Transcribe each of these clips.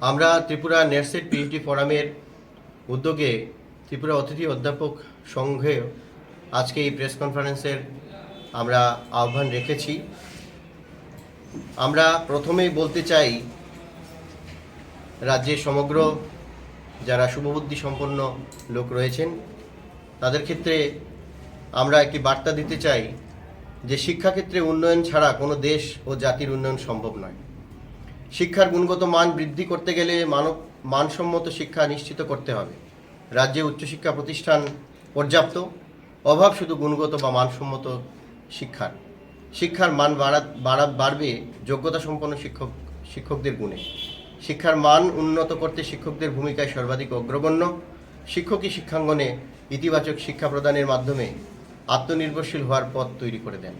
আমরা Tripura NET SET PhD ফোরামের উদ্যোগে ত্রিপুরা অতিথি অধ্যাপক সংঘে আজকে এই প্রেস কনফারেন্সের আমরা আহ্বান রেখেছি। আমরা প্রথমেই বলতে চাই রাজ্যের সমগ্র যারা শুভবুদ্ধি সম্পন্ন লোক রয়েছেন তাদের ক্ষেত্রে আমরা একটি বার্তা দিতে চাই যে শিক্ষাক্ষেত্রে উন্নয়ন ছাড়া কোনো দেশ ও জাতির উন্নয়ন সম্ভব নয়। শিক্ষার গুণগত মান বৃদ্ধি করতে গেলে মানব, মানসম্মত শিক্ষা নিশ্চিত করতে হবে। রাজ্যে উচ্চশিক্ষা প্রতিষ্ঠান পর্যাপ্ত, অভাব শুধু গুণগত বা মানসম্মত শিক্ষার। শিক্ষার মান বাড়া বাড়া, বাড়বে যোগ্যতা সম্পন্ন শিক্ষক, শিক্ষকদের গুণে। শিক্ষার মান উন্নত করতে শিক্ষকদের ভূমিকায় সর্বাধিক অগ্রগণ্য। শিক্ষকই শিক্ষাঙ্গনে ইতিবাচক শিক্ষা প্রদানের মাধ্যমে আত্মনির্ভরশীল হওয়ার পথ তৈরি করে দেন।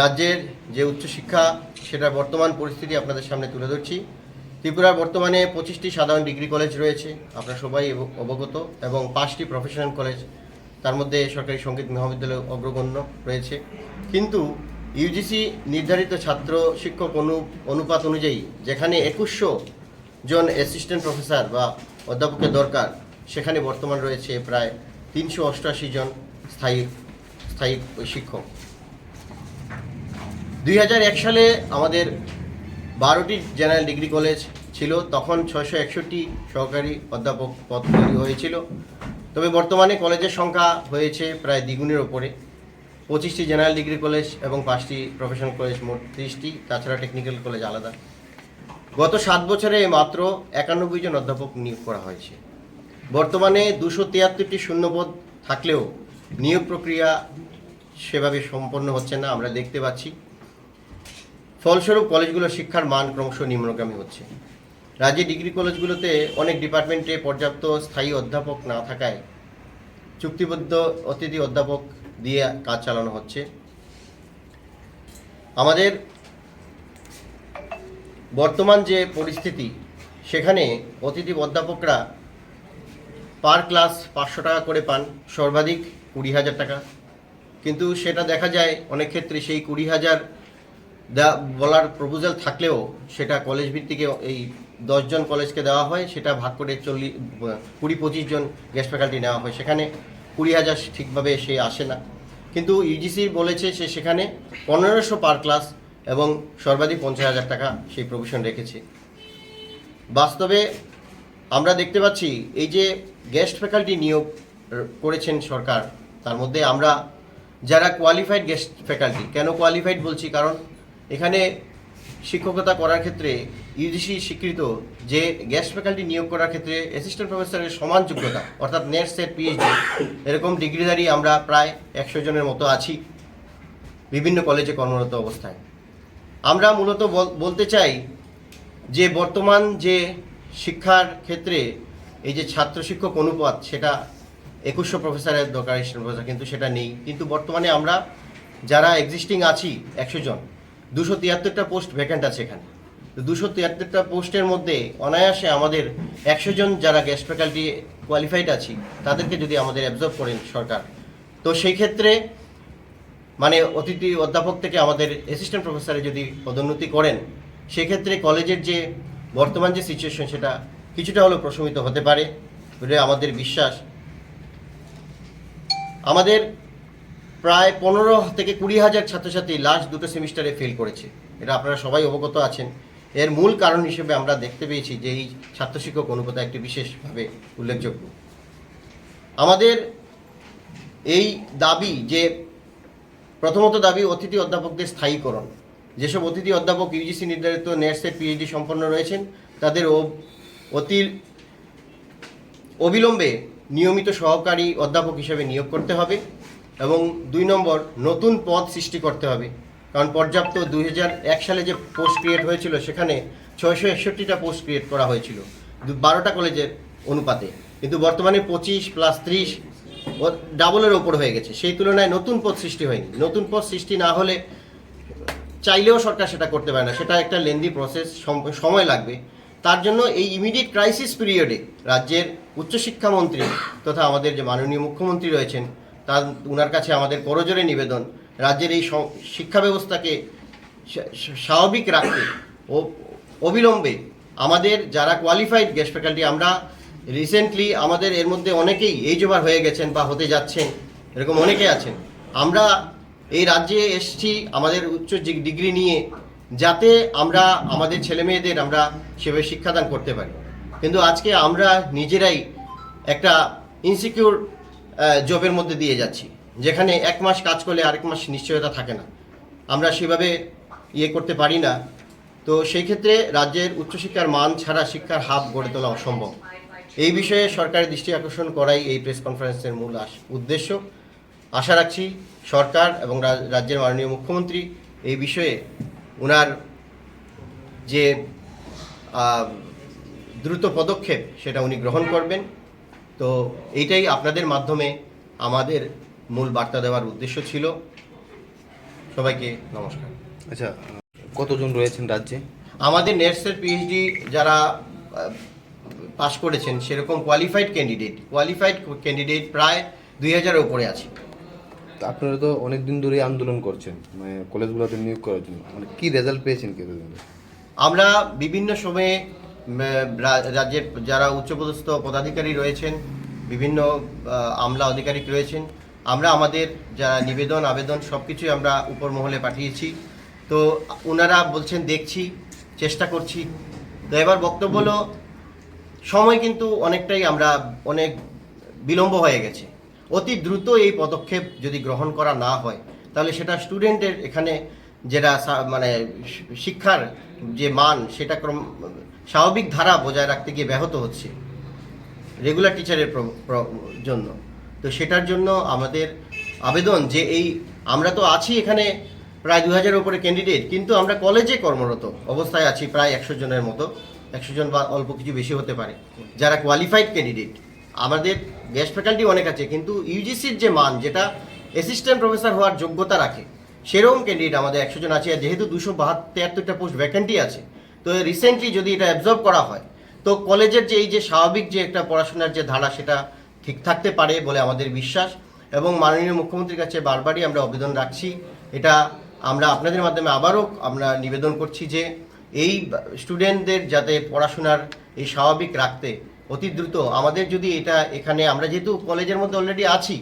রাজ্যের যে উচ্চশিক্ষা, সেটার বর্তমান পরিস্থিতি আপনাদের সামনে তুলে ধরছি। ত্রিপুরার বর্তমানে পঁচিশটি সাধারণ ডিগ্রি কলেজ রয়েছে, আপনারা সবাই অবগত, এবং পাঁচটি প্রফেশনাল কলেজ, তার মধ্যে সরকারি সংগীত মহাবিদ্যালয় অগ্রগণ্য রয়েছে। কিন্তু ইউজিসি নির্ধারিত ছাত্র শিক্ষক অনু, অনুপাত অনুযায়ী, যেখানে একুশশো জন অ্যাসিস্ট্যান্ট প্রফেসর বা অধ্যাপকের দরকার, সেখানে বর্তমান রয়েছে প্রায় তিনশো অষ্টআশি জন। স্থায়ী স্থায়ী শিক্ষক। দুই হাজার এক সালে আমাদের বারোটি জেনারেল ডিগ্রি কলেজ ছিল, তখন ছয়শো একষট্টি সহকারী অধ্যাপক পদ তৈরি হয়েছিল। তবে বর্তমানে কলেজের সংখ্যা হয়েছে প্রায় দ্বিগুণের ওপরে। পঁচিশটি জেনারেল ডিগ্রি কলেজ এবং পাঁচটি প্রফেশনাল কলেজ, মোট ত্রিশটি। তাছাড়া টেকনিক্যাল কলেজ আলাদা। গত সাত বছরে মাত্র একানব্বই জন অধ্যাপক নিয়োগ করা হয়েছে। বর্তমানে দুশো তিয়াত্তরটি শূন্যপদ থাকলেও নিয়োগ প্রক্রিয়া সেভাবে সম্পন্ন হচ্ছে না, আমরা দেখতে পাচ্ছি। ফলস্বরূপ কলেজগুলোর শিক্ষার মান ক্রমশ নিম্নগামী হচ্ছে। রাজ্যে ডিগ্রি কলেজগুলোতে অনেক ডিপার্টমেন্টে পর্যাপ্ত স্থায়ী অধ্যাপক না থাকায় চুক্তিবদ্ধ অতিথি অধ্যাপক দিয়ে কাজ চালানো হচ্ছে। আমাদের বর্তমান যে পরিস্থিতি, সেখানে অতিথি অধ্যাপকরা পার ক্লাস পাঁচশো টাকা করে পান। সর্বাধিক কুড়ি হাজার টাকা। কিন্তু সেটা দেখা যায়, অনেক ক্ষেত্রে সেই কুড়ি হাজার বলার প্রপোজাল থাকলেও সেটা কলেজ ভিত্তিকে এই দশজন কলেজকে দেওয়া হয়, সেটা ভাগ করে চল্লিশ কুড়ি পঁচিশ জন গেস্ট ফ্যাকাল্টি নেওয়া হয়। সেখানে কুড়ি হাজার ঠিকভাবে সে আসে না। কিন্তু ইউজিসি বলেছে সে সেখানে পনেরোশো পার ক্লাস এবং সর্বাধিক পঞ্চাশ হাজার টাকা সেই প্রভিশন রেখেছে। বাস্তবে আমরা দেখতে পাচ্ছি, এই যে গেস্ট ফ্যাকাল্টি নিয়োগ করেছেন সরকার তার মধ্যে আমরা যারা কোয়ালিফাইড গেস্ট ফ্যাকাল্টি কেন কোয়ালিফাইড বলছি? কারণ এখানে শিক্ষকতা করার ক্ষেত্রে ইউজিসি স্বীকৃত যে গেস্ট ফ্যাকাল্টি নিয়োগ করার ক্ষেত্রে অ্যাসিস্ট্যান্ট প্রফেসরের সমান যোগ্যতা, অর্থাৎ নেট সেট পিএইচডি এরকম ডিগ্রিধারী আমরা প্রায় একশো জনের মতো আছি বিভিন্ন কলেজে কর্মরত অবস্থায়। আমরা মূলত বল- বলতে চাই যে বর্তমান যে শিক্ষার ক্ষেত্রে এই যে ছাত্র শিক্ষক অনুপাত, সেটা একুশশো প্রফেসরের দরকার প্রফেসর কিন্তু সেটা নেই। কিন্তু বর্তমানে আমরা যারা এক্সিস্টিং আছি, একশো জন, দুশো তিয়াত্তরটা পোস্ট ভ্যাকেন্ট আছে এখানে। দুশো তিয়াত্তরটা পোস্টের মধ্যে অনায়াসে আমাদের একশো জন যারা গেস্ট ফ্যাকাল্টি কোয়ালিফাইড আছি, তাদেরকে যদি আমাদের অ্যাবজর্ব করেন সরকার। তো সেই ক্ষেত্রে মানে অতিথি অধ্যাপক থেকে আমাদের অ্যাসিস্ট্যান্ট প্রফেসরে যদি পদোন্নতি করেন সেক্ষেত্রে কলেজের যে বর্তমান যে সিচুয়েশন সেটা কিছুটা হলেও প্রশমিত হতে পারে বলে আমাদের বিশ্বাস। আমাদের প্রায় পনেরো থেকে কুড়ি হাজার ছাত্রছাত্রী লাস্ট দুটো সেমিস্টারে ফেল করেছে। এটা আপনারা সবাই অবগত আছেন। এর মূল কারণ হিসেবে আমরা দেখতে পেয়েছি যে এই ছাত্র শিক্ষক অনুপাত একটি বিশেষভাবে উল্লেখযোগ্য। আমাদের এই দাবি যে প্রথমত দাবি অতিথি অধ্যাপকদের স্থায়ীকরণ। যেসব অতিথি অধ্যাপক ইউজিসি নির্ধারিত নেটসেট পিএইচডি সম্পন্ন রয়েছেন, তাদের অতি অবিলম্বে নিয়মিত সহকারী অধ্যাপক হিসেবে নিয়োগ করতে হবে এবং দুই নম্বর, নতুন পদ সৃষ্টি করতে হবে। কারণ পর্যাপ্ত দুই সালে যে পোস্ট ক্রিয়েট হয়েছিল, সেখানে ছয়শো একষট্টিটা পোস্ট ক্রিয়েট করা হয়েছিল বারোটা কলেজের অনুপাতে। কিন্তু বর্তমানে পঁচিশ প্লাস ত্রিশ ডাবলের ওপর হয়ে গেছে। সেই তুলনায় নতুন পদ সৃষ্টি হয়নি। নতুন পদ সৃষ্টি না হলে চাইলেও সরকার সেটা করতে পারে না। সেটা একটা লেন্দি প্রসেস সময় লাগবে। তার জন্য এই ইমিডিয়েট ক্রাইসিস পিরিয়ডে রাজ্যের উচ্চশিক্ষামন্ত্রী তথা আমাদের যে মাননীয় মুখ্যমন্ত্রী রয়েছেন, তার, উনার কাছে আমাদের করজোরে নিবেদন, রাজ্যের এই শিক্ষা ব্যবস্থাকে স্বাভাবিক রাখতে ও অবিলম্বে আমাদের যারা কোয়ালিফাইড গেস্ট ফ্যাকাল্টি আমরা রিসেন্টলি আমাদের এর মধ্যে অনেকেই এই জোবার হয়ে গেছেন বা হতে যাচ্ছেন, এরকম অনেকে আছেন। আমরা এই রাজ্যে এসেছি, আমাদের উচ্চ ডিগ্রি নিয়ে যাতে আমরা আমাদের ছেলে মেয়েদের আমরা সেভাবে শিক্ষাদান করতে পারি। কিন্তু আজকে আমরা নিজেরাই একটা ইনসিকিউর জবের মধ্যে দিয়ে যাচ্ছি, যেখানে এক মাস কাজ করলে আরেক মাস নিশ্চয়তা থাকে না। আমরা সেভাবে ইয়ে করতে পারি না। তো সেই ক্ষেত্রে রাজ্যের উচ্চশিক্ষার মান ছাড়া শিক্ষার হাব গড়ে তোলা অসম্ভব। এই বিষয়ে সরকারের দৃষ্টি আকর্ষণ করাই এই প্রেস কনফারেন্সের মূল উদ্দেশ্য। আশা রাখছি সরকার এবং রাজ্যের মাননীয় মুখ্যমন্ত্রী এই বিষয়ে ওনার যে দ্রুত পদক্ষেপ সেটা উনি গ্রহণ করবেন। তো এইটাই আপনাদের মাধ্যমে আমাদের মূল বার্তা দেওয়ার উদ্দেশ্য ছিল। সবাইকে নমস্কার। আচ্ছা কতজন রয়েছেন রাজ্যে? আমাদের নেটসের পিএইচডি যারা পাশ করেছেন সেরকম কোয়ালিফাইড ক্যান্ডিডেট কোয়ালিফাইড ক্যান্ডিডেট প্রায় দুই হাজারের উপরে আছে। আপনারা তো অনেক দিন ধরেই আন্দোলন করছেন মানে কলেজগুলোতে নিয়োগ করার জন্য। মানে কি রেজাল্ট পেয়েছেন কি আমরা বিভিন্ন সময়ে রাজ্যের যারা উচ্চপদস্থ পদাধিকারী রয়েছেন, বিভিন্ন আমলা আধিকারিক রয়েছেন, আমরা আমাদের যারা নিবেদন, আবেদন সব কিছুই আমরা উপর মহলে পাঠিয়েছি। তো ওনারা বলছেন, দেখছি, চেষ্টা করছি। তো এবার বক্তব্য হলো, সময় কিন্তু অনেকটাই আমরা অনেক বিলম্ব হয়ে গেছে। অতি দ্রুত এই পদক্ষেপ যদি গ্রহণ করা না হয়, তাহলে সেটা স্টুডেন্টের এখানে যেটা মানে শিক্ষার যে মান, সেটা ক্রম, স্বাভাবিক ধারা বজায় রাখতে গিয়ে ব্যাহত হচ্ছে রেগুলার টিচারের জন্য। তো সেটার জন্য আমাদের আবেদন যে এই, আমরা তো আছি এখানে প্রায় দু হাজারের উপরে ক্যান্ডিডেট কিন্তু আমরা কলেজে কর্মরত অবস্থায় আছি প্রায় একশো জনের মতো, একশো জন বা অল্প কিছু বেশি হতে পারে, যারা কোয়ালিফাইড ক্যান্ডিডেট আমাদের গেস্ট ফ্যাকাল্টি অনেক আছে, কিন্তু ইউজিসির যে মান, যেটা অ্যাসিস্ট্যান্ট প্রফেসর হওয়ার যোগ্যতা রাখে, সেরকম ক্যান্ডিডেট আমাদের একশো জন আছে যেহেতু দুশো বাহাত্তরটা পোস্ট ভ্যাকেন্টি আছে, তো রিসেন্টলি যদি এটা অ্যাবজর্ব করা হয়, তো কলেজের যে এই যে স্বাভাবিক যে একটা পড়াশোনার যে ধারা, সেটা ঠিক থাকতে পারে বলে আমাদের বিশ্বাস, এবং মাননীয় মুখ্যমন্ত্রীর কাছে বারবারই আমরা আবেদন রাখছি। এটা আমরা আপনাদের মাধ্যমে আবারও আমরা নিবেদন করছি যে, এই স্টুডেন্টদের যাতে পড়াশোনার এই স্বাভাবিক রাখতে অতি দ্রুত। আমাদের যদি এটা এখানে আমরা যেহেতু কলেজের মধ্যে অলরেডি আছি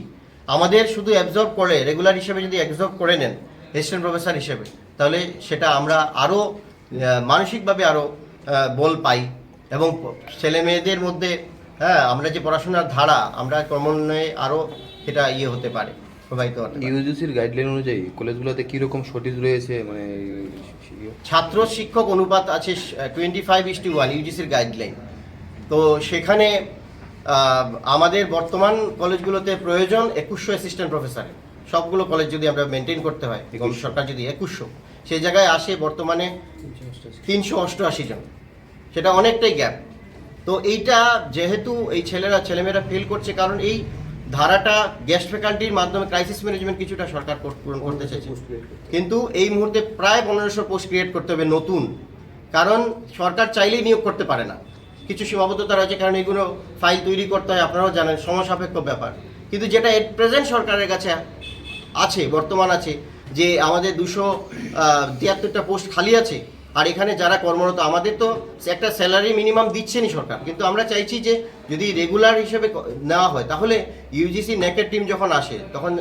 আমাদের শুধু অ্যাবজর্ব করে রেগুলার হিসেবে যদি অ্যাবজর্ব করে নেন অ্যাসিস্ট্যান্ট প্রফেসর হিসেবে তাহলে সেটা আমরা আরও মানসিকভাবে আরও বল পাই। এবং ছেলে মেয়েদের মধ্যে হ্যাঁ আমরা যে পড়াশোনার ধারা আমরা ক্রমান্বয়ে আরও সেটা ইয়ে হতে পারে প্রবাহিত হতে ইউজিসির গাইডলাইন অনুযায়ী কলেজগুলোতে কীরকম শর্টেজ রয়েছে মানে? ছাত্র শিক্ষক অনুপাত আছে twenty five is to one ইউজিসির guideline তো সেখানে আমাদের বর্তমান কলেজগুলোতে প্রয়োজন একুশশো অ্যাসিস্ট্যান্ট প্রফেসরের সবগুলো কলেজ যদি আমরা মেনটেন করতে হয় সরকার যদি একুশশো সেই জায়গায় আসে বর্তমানে তিনশো অষ্টআশি জন। সেটা অনেকটাই গ্যাপ তো এইটা যেহেতু এই ছেলেরা ছেলেমেয়েরা ফেল করছে কারণ এই ধারাটা গেস্ট ফ্যাকাল্টির মাধ্যমে ক্রাইসিস ম্যানেজমেন্ট কিছুটা সরকার পূরণ করতে চাইছে। কিন্তু এই মুহূর্তে প্রায় পনেরোশো পোস্ট ক্রিয়েট করতে হবে নতুন। কারণ সরকার চাইলেই নিয়োগ করতে পারে না। কিছু সীমাবদ্ধতা রয়েছে, কারণ এগুলো ফাইল তৈরি করতে হয়, আপনারাও জানেন, সমসাপেক্ষ ব্যাপার। কিন্তু যেটা এট প্রেজেন্ট সরকারের কাছে আছে, বর্তমান আছে, যে আমাদের দুশো তিয়াত্তরটা পোস্ট খালি আছে, আর এখানে যারা কর্মরত, আমাদের তো একটা স্যালারি মিনিমাম দিচ্ছেনই সরকার। কিন্তু আমরা চাইছি যে যদি রেগুলার হিসেবে নেওয়া হয়, তাহলে ইউজিসি নেকের টিম যখন আসে, তখন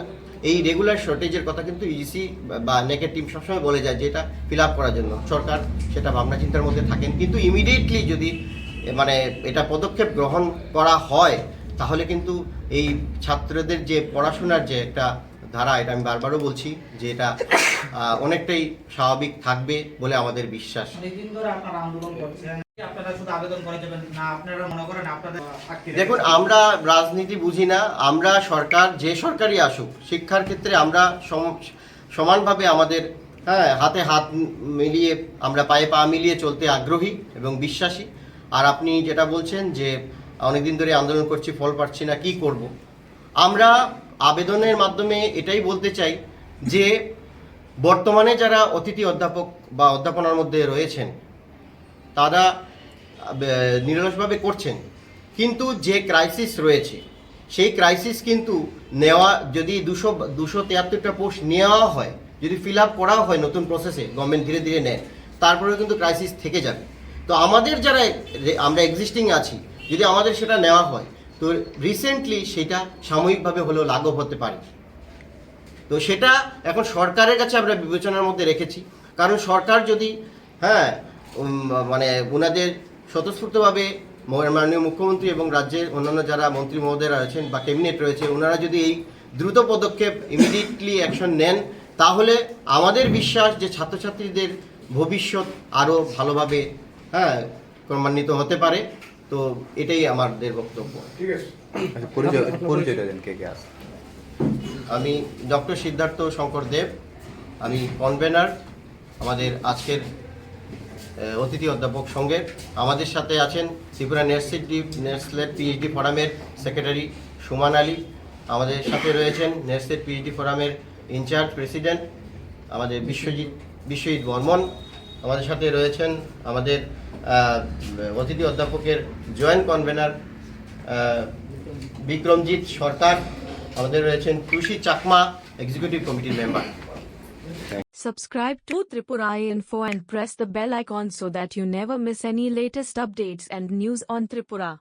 এই রেগুলার শর্টেজের কথা কিন্তু ইউজিসি বা নেকের টিম সবসময় বলে যায় যে এটা ফিল আপ করার জন্য। সরকার সেটা ভাবনা চিন্তার মধ্যে থাকেন। কিন্তু ইমিডিয়েটলি যদি মানে এটা পদক্ষেপ গ্রহণ করা হয় তাহলে কিন্তু এই ছাত্রদের যে পড়াশোনার যে একটা ধারা এটা আমি বারবারও বলছি যে এটা অনেকটাই স্বাভাবিক থাকবে বলে আমাদের বিশ্বাস। দেখুন আমরা রাজনীতি বুঝি না আমরা সরকার যে সরকারই আসুক শিক্ষার ক্ষেত্রে আমরা সম- সমানভাবে আমাদের হ্যাঁ হাতে হাত মিলিয়ে আমরা পায়ে পা মিলিয়ে চলতে আগ্রহী এবং বিশ্বাসী। আর আপনি যেটা বলছেন যে অনেকদিন ধরে আন্দোলন করছি, ফল পাচ্ছি না, কি করব? আমরা আবেদনের মাধ্যমে এটাই বলতে চাই যে বর্তমানে যারা অতিথি অধ্যাপক বা অধ্যাপনার মধ্যে রয়েছেন, তারা নিরলসভাবে করছেন। কিন্তু যে ক্রাইসিস রয়েছে, সেই ক্রাইসিস কিন্তু নেওয়া, যদি দুশো দুশো তিয়াত্তরটা পোস্ট নেওয়া হয়, যদি ফিল আপ করাও হয় নতুন প্রসেসে গভর্নমেন্ট ধীরে ধীরে নেয়, তারপরেও কিন্তু ক্রাইসিস থেকে যাবে। তো আমাদের যারা আমরা এক্সিস্টিং আছি, যদি আমাদের সেটা নেওয়া হয়, তো রিসেন্টলি সেটা সাময়িকভাবে হলেও লাঘব হতে পারে। তো সেটা এখন সরকারের কাছে আমরা বিবেচনার মধ্যে রেখেছি। কারণ সরকার যদি হ্যাঁ মানে ওনাদের স্বতঃস্ফূর্তভাবে মাননীয় মুখ্যমন্ত্রী এবং রাজ্যের অন্যান্য যারা মন্ত্রী মহোদয়রা রয়েছেন বা ক্যাবিনেট রয়েছে ওনারা যদি এই দ্রুত পদক্ষেপ ইমিডিয়েটলি অ্যাকশন নেন, তাহলে আমাদের বিশ্বাস যে ছাত্রছাত্রীদের ভবিষ্যৎ আরও ভালোভাবে হ্যাঁ ক্রমান্বিত হতে পারে। তো এটাই আমাদের বক্তব্য। আচ্ছা পরিচয় পরিচয়টা দেন কে কে আছে? আমি ডক্টর সিদ্ধার্থ শঙ্কর দেব। আমি কনভেনার আমাদের আজকের অতিথি অধ্যাপক সঙ্গে। আমাদের সাথে আছেন ত্রিপুরা নেটসিটি নেটসলেট পিএইচডি ফোরামের সেক্রেটারি সুমান আলী। আমাদের সাথে রয়েছেন নেটসেট পিএইচডি ফোরামের ইনচার্জ প্রেসিডেন্ট আমাদের বিশ্বজিৎ বিশ্বজিৎ বর্মন। আমাদের সাথে রয়েছেন আমাদের অতিথি অধ্যাপকের জয়েন্ট কনভেনার বিক্রমজিৎ সরকার আমাদের রয়েছেন তুষি চাকমা এক্সিকিউটিভ কমিটির member Subscribe to Tripura Info and press the bell icon so that you never miss any latest updates and news on Tripura.